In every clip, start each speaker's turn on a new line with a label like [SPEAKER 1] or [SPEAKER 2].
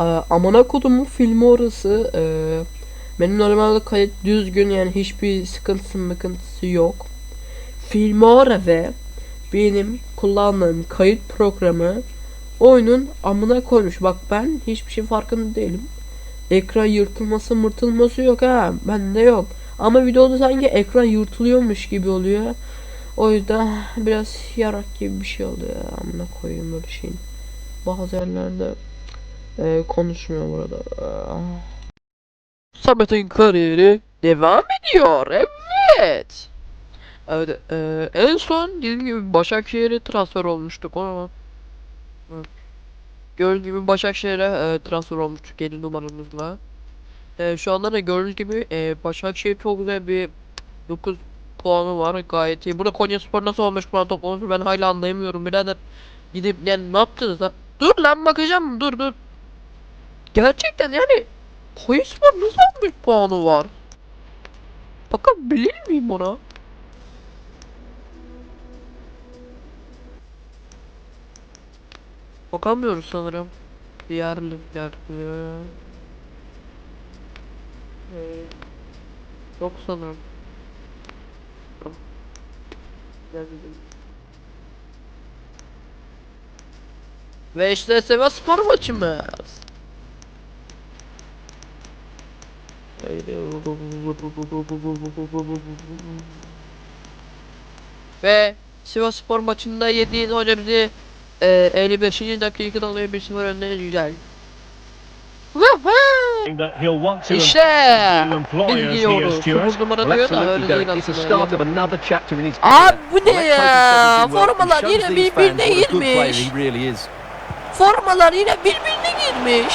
[SPEAKER 1] Aa, amına kodumun filmi orası. Ee, benim normalde kayıt düzgün yani hiçbir sıkıntısı mıkıntısı yok. Filmora ve benim kullandığım kayıt programı oyunun amına koymuş. Bak ben hiçbir şey farkında değilim. Ekran yırtılması mırtılması yok ha. Bende yok. Ama videoda sanki ekran yırtılıyormuş gibi oluyor. O yüzden biraz yarak gibi bir şey oluyor. Amına koyayım böyle şeyin. Bazı yerlerde e, konuşmuyor burada. Samet'in kariyeri devam ediyor. Evet. Evet, e, en son dediğim gibi Başakşehir'e transfer olmuştuk ama Evet. Gördüğünüz gibi Başakşehir'e e, transfer olmuştuk 7 numaramızla. E, şu anda da gördüğünüz gibi e, Başakşehir çok güzel bir 9 puanı var gayet iyi. Burada Konyaspor nasıl 15 puan toplamış ben hala anlayamıyorum birader. Gidip yani ne yaptınız lan? Dur lan bakacağım dur dur. Gerçekten yani Konyaspor nasıl 15 puanı var? Bakabilir miyim ona? Bakamıyoruz sanırım. Diğerlikler. Ee, yok sanırım. Ve işte Sivas Spor maçımız. Ve Sivas Spor maçında yediğin hoca bizi e, 55. dakikada alıyor 1-0 önüne güzel.
[SPEAKER 2] to
[SPEAKER 1] İşte.
[SPEAKER 2] Stuart.
[SPEAKER 1] Sıfır numara diyor da öyle değil aslında. Abi bu ne ya? Formalar yine birbirine girmiş. Formalar yine birbirine girmiş.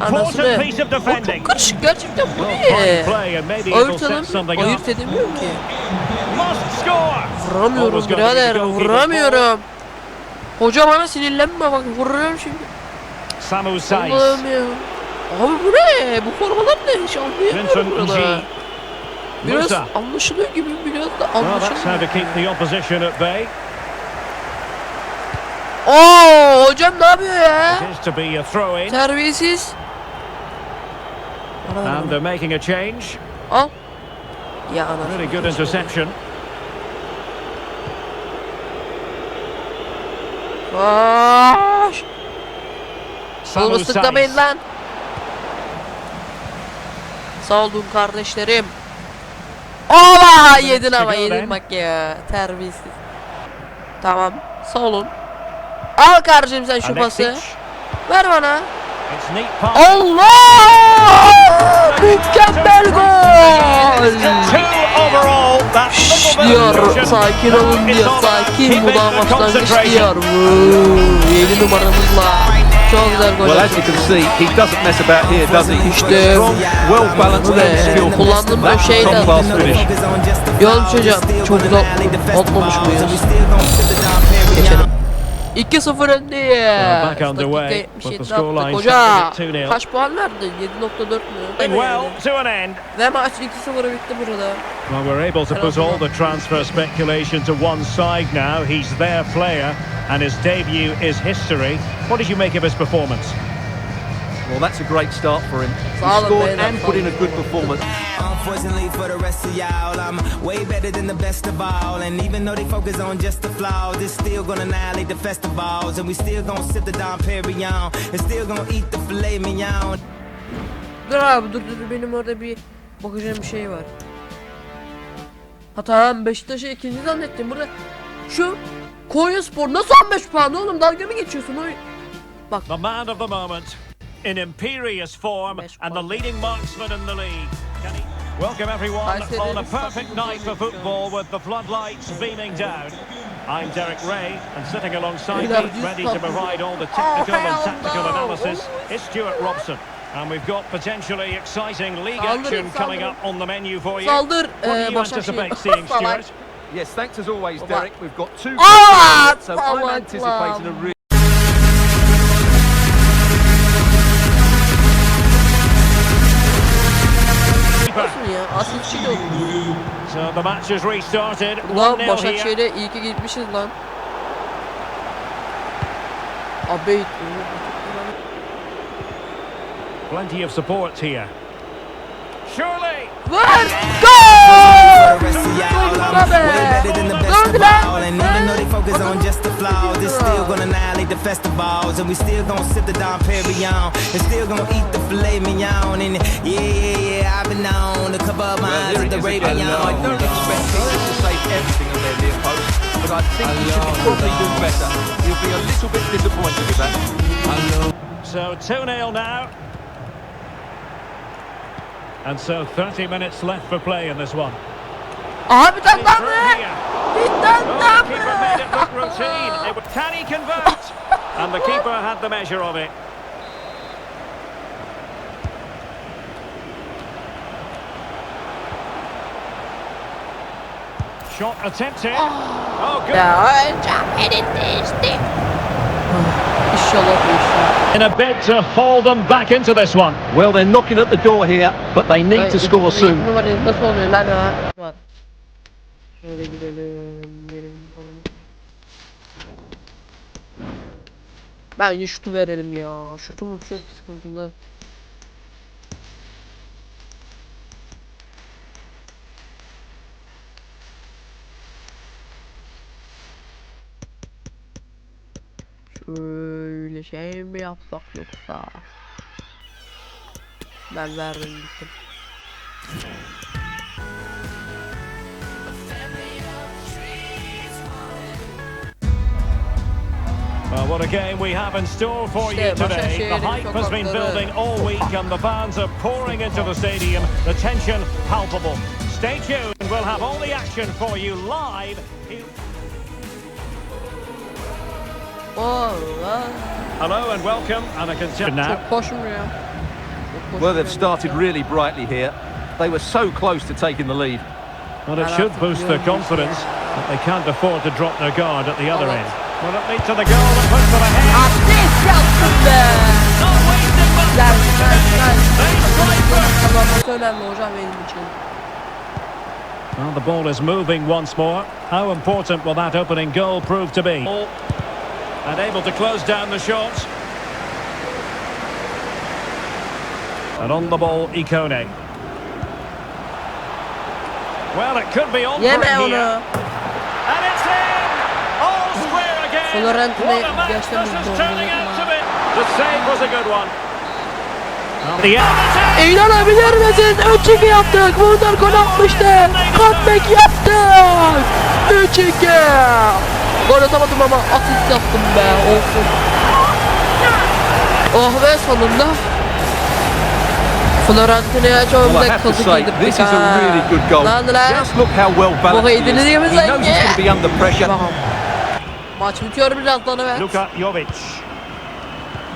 [SPEAKER 1] Anasını.
[SPEAKER 2] important piece of
[SPEAKER 1] O çok karışık gerçekten bu ne?
[SPEAKER 2] up.
[SPEAKER 1] Ayırt edemiyorum ki. Vuramıyorum birader. Vuramıyorum. Hoca bana sinirlenme bak vuruyorum şimdi. Allah'ım ya. Abi bu ne? Bu formalar ne? Hiç anlayamıyorum burada. Biraz anlaşılıyor gibi biraz da anlaşılmıyor. Oo hocam ne yapıyor ya? Terbiyesiz.
[SPEAKER 2] And they're making a change.
[SPEAKER 1] Al. Ya ana.
[SPEAKER 2] Really good interception.
[SPEAKER 1] Koş. Islıklamayın
[SPEAKER 2] Saiz.
[SPEAKER 1] lan. Sağ olun kardeşlerim. Ola yedin ama yedin bak ya. Terbiyesiz. Tamam. Sağ olun. Al kardeşim sen şu pası. Ver bana. Allah! Mükemmel gol! Şşş diyor, sakin olun diyor, sakin. Bu da
[SPEAKER 2] the
[SPEAKER 1] başlangıç diyor. 7 numaramızla. Çok güzel gol.
[SPEAKER 3] Well, as you can see, he doesn't mess about here, does he?
[SPEAKER 1] İşte
[SPEAKER 3] Strong, well balanced
[SPEAKER 1] Ve
[SPEAKER 3] and skillful.
[SPEAKER 1] kullandığım o şeyden-
[SPEAKER 3] top class finish.
[SPEAKER 1] Yolum çocuğum, çok güzel atmamış mıyız? Geçelim. 2-0 öndeyiz.
[SPEAKER 2] Well, back underway,
[SPEAKER 1] 77
[SPEAKER 2] with the scoreline
[SPEAKER 1] Hoca
[SPEAKER 2] standing at 2-0.
[SPEAKER 1] kaç puan verdin? 7.4 mü?
[SPEAKER 2] Well, to an end.
[SPEAKER 1] Ve maç 2-0 bitti burada.
[SPEAKER 2] Well, we're able to put all the transfer speculation to one side now. He's their player, and his debut is history. What did you make of his performance?
[SPEAKER 3] Well, that's a great start for him. He scored and put in a good performance.
[SPEAKER 4] Unfortunately for the rest of y'all, I'm way better than the best of all. And even though they focus on just the flaws, it's still gonna annihilate the festivals. And we still gonna sip the Dom Perignon. And still gonna eat the filet mignon.
[SPEAKER 1] Dur abi dur dur benim orada bir bakacağım bir şey var. Ha tamam Beşiktaş'ı ikinci zannettim burada. Şu Konya Spor nasıl 15 puan oğlum dalga mı geçiyorsun oy?
[SPEAKER 2] The man of the moment, in imperious form, and the leading marksman in the league. Can he... Welcome everyone on a perfect night for football with the floodlights beaming down. I'm Derek Ray, and sitting alongside me, ready to provide all the
[SPEAKER 1] Oh,
[SPEAKER 2] technical and tactical
[SPEAKER 1] no.
[SPEAKER 2] analysis, is Stuart Robson. And we've got potentially exciting league action coming up on the menu for you.
[SPEAKER 1] Saldır
[SPEAKER 2] What do
[SPEAKER 1] eee
[SPEAKER 2] you anticipate seeing, Stuart?
[SPEAKER 3] Yes, thanks as always, Derek. We've got two.
[SPEAKER 1] Aa,
[SPEAKER 3] so I'm anticipating a really
[SPEAKER 1] Şey
[SPEAKER 2] so the match is restarted.
[SPEAKER 1] Ulan Başakşehir'e iyi ki gitmişiz lan. Abey.
[SPEAKER 2] Plenty of support here. Surely.
[SPEAKER 1] Var. Gol!
[SPEAKER 4] Focus on just the flaws, it's still gonna annihilate the festivals. And we still gonna sip the Dom Perignon. And still gonna eat the filet mignon. And yeah, yeah, yeah, I've been known to cover up my eyes
[SPEAKER 3] Here
[SPEAKER 4] at the
[SPEAKER 3] is again. I don't expect England to save everything on their near post, but I think we should be probably do better. You'll be a little bit disappointed with that.
[SPEAKER 2] So 2-0 now. And so 30 minutes left for play in this one.
[SPEAKER 1] Aha bir tane daha
[SPEAKER 2] Through
[SPEAKER 1] mı?
[SPEAKER 2] here.
[SPEAKER 1] Bir tane
[SPEAKER 2] Oh,
[SPEAKER 1] daha
[SPEAKER 2] the keeper made it
[SPEAKER 1] mı?
[SPEAKER 2] look routine. It was- Can he convert? and the keeper had the measure of it. Shot attempted. Oh, good.
[SPEAKER 1] Ya hocam elinde. İnşallah.
[SPEAKER 2] In a bid to haul them back into this one.
[SPEAKER 3] Well, they're knocking at the door here, but they need to score soon.
[SPEAKER 1] Numarayı nasıl oluyor lan ya? Şöyle gidelim. Gidelim falan. Bence şutu verelim ya. Şutum çok sıkıntılı. Şöyle şey mi yapsak yoksa? Ben verdim gittim.
[SPEAKER 2] What a game we have in store for you today. The hype has been building all week and the fans are pouring into the stadium. The tension palpable. Stay tuned. We'll have all the action for you live. Hello and welcome. And I can now.
[SPEAKER 1] çok
[SPEAKER 3] Well, they've started really brightly here. They were so close to taking the lead.
[SPEAKER 2] Well, it should boost their confidence, but they can't afford to drop their guard at the other end. Will it lead to the goal! Not wasted
[SPEAKER 1] önemli hocam benim için.
[SPEAKER 2] Well, the ball is moving once more. How important will that opening goal prove to be? And able to close down the shot. And on the ball, Ikone. Well, it could be on for him here. One. Well, the end
[SPEAKER 1] İnanabilir misin? 3-2 yaptık. Bunlar gol atmıştı. Comeback yaptık. 3-2. Gol atamadım ama asist yaptım be. Olsun. Oh be sonunda. Florentina'ya çok güzel kazık yedirdik
[SPEAKER 3] this is a really good goal. Just look how well balanced he is. He knows
[SPEAKER 1] lan
[SPEAKER 3] he's going to be under pressure.
[SPEAKER 1] Tamam. Maç bitiyor birazdan evet.
[SPEAKER 2] Luka Jovic.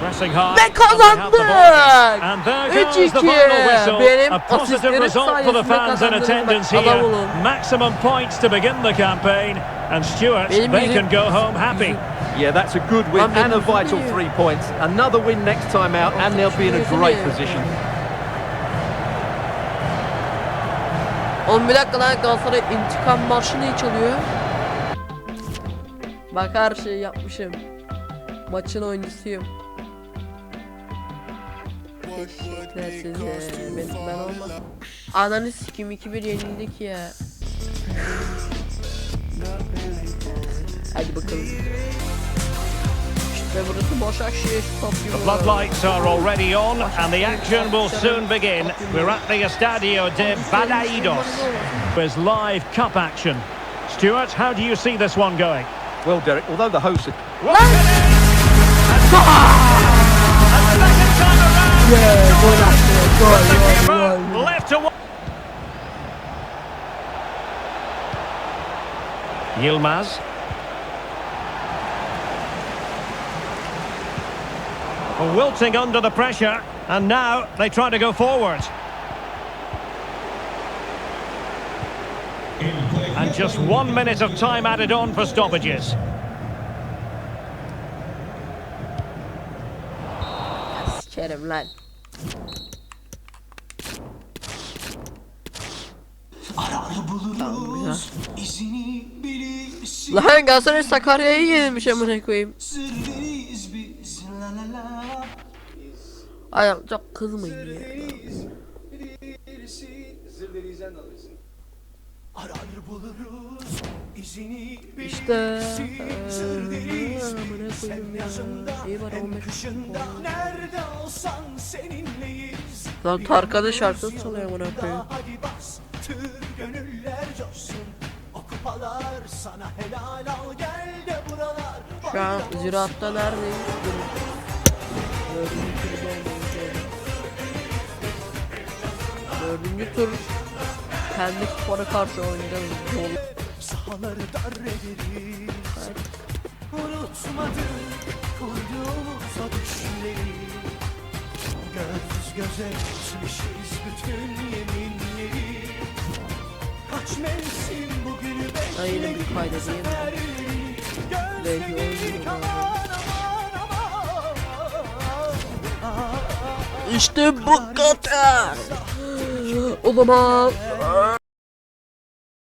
[SPEAKER 2] Pressing hard.
[SPEAKER 1] Ve
[SPEAKER 2] and they have the
[SPEAKER 1] kazandık.
[SPEAKER 2] ball. There goes the
[SPEAKER 1] 3-2. Benim
[SPEAKER 2] positive
[SPEAKER 1] asistlerim
[SPEAKER 2] result for the
[SPEAKER 1] sayesinde
[SPEAKER 2] fans in
[SPEAKER 1] kazandığım
[SPEAKER 2] attendance
[SPEAKER 1] adam
[SPEAKER 2] here.
[SPEAKER 1] olun.
[SPEAKER 2] Maximum points to begin the campaign. And Stuart,
[SPEAKER 1] Benim
[SPEAKER 2] they can go home happy.
[SPEAKER 3] Yeah, that's a good win and a vital three points. Another win next time out, and they'll be in a
[SPEAKER 1] yüzüm
[SPEAKER 3] great
[SPEAKER 1] iyi.
[SPEAKER 3] position.
[SPEAKER 1] Oğlum bir dakika lan Galatasaray intikam marşı ne çalıyor? Bak her şeyi yapmışım. Maçın oyuncusuyum. Teşekkürler size. Ben, ben olmadım. Ananı sikim 2-1 yenildik ya. Hadi bakalım. İşte burası Başakşehir
[SPEAKER 2] The floodlights are already on and the action will soon begin. We're at the Estadio de Balaidos. There's live cup action. Stuart, how do you see this one going?
[SPEAKER 3] Well, Derek, although the hosts are
[SPEAKER 2] What an end! And the second time around,
[SPEAKER 1] Yeah, gol attı. Gol, gol,
[SPEAKER 2] keeper
[SPEAKER 1] gol.
[SPEAKER 2] left to one. Yilmaz. Wilting under the pressure, and now they try to go forward. Just one minute of time added on for stoppages.
[SPEAKER 1] Sikerim lan.
[SPEAKER 5] buluruz
[SPEAKER 1] Lan Galatasaray Sakarya'yı yenilmiş amına koyayım. Ay çok kızmayın ya.
[SPEAKER 5] Arar buluruz izini
[SPEAKER 1] İşte
[SPEAKER 5] Sır deriz Hem yazında kışında. Nerede olsan seninleyiz.
[SPEAKER 1] Lan Tarkan'ın şarkısı çalıyor amına koyayım.
[SPEAKER 5] Hadi bas tır gönüller coşsun. O kupalar sana helal al gel de buralar
[SPEAKER 1] Şu an ziraatta neredeyiz? Dördüncü olmalıyız. Dördüncü tur kendi spora karşı oynayacağız. Yol.
[SPEAKER 5] Sahaları dar ederiz kurduğumuz o düşleri Göz göze geçmişiz bütün yeminleri Kaç mevsim bugünü
[SPEAKER 1] yine bir
[SPEAKER 5] bekledik
[SPEAKER 1] kaydedeyim.
[SPEAKER 5] Gözledik
[SPEAKER 1] oynuyorum
[SPEAKER 5] aman aman
[SPEAKER 1] İşte bu kadar. O zaman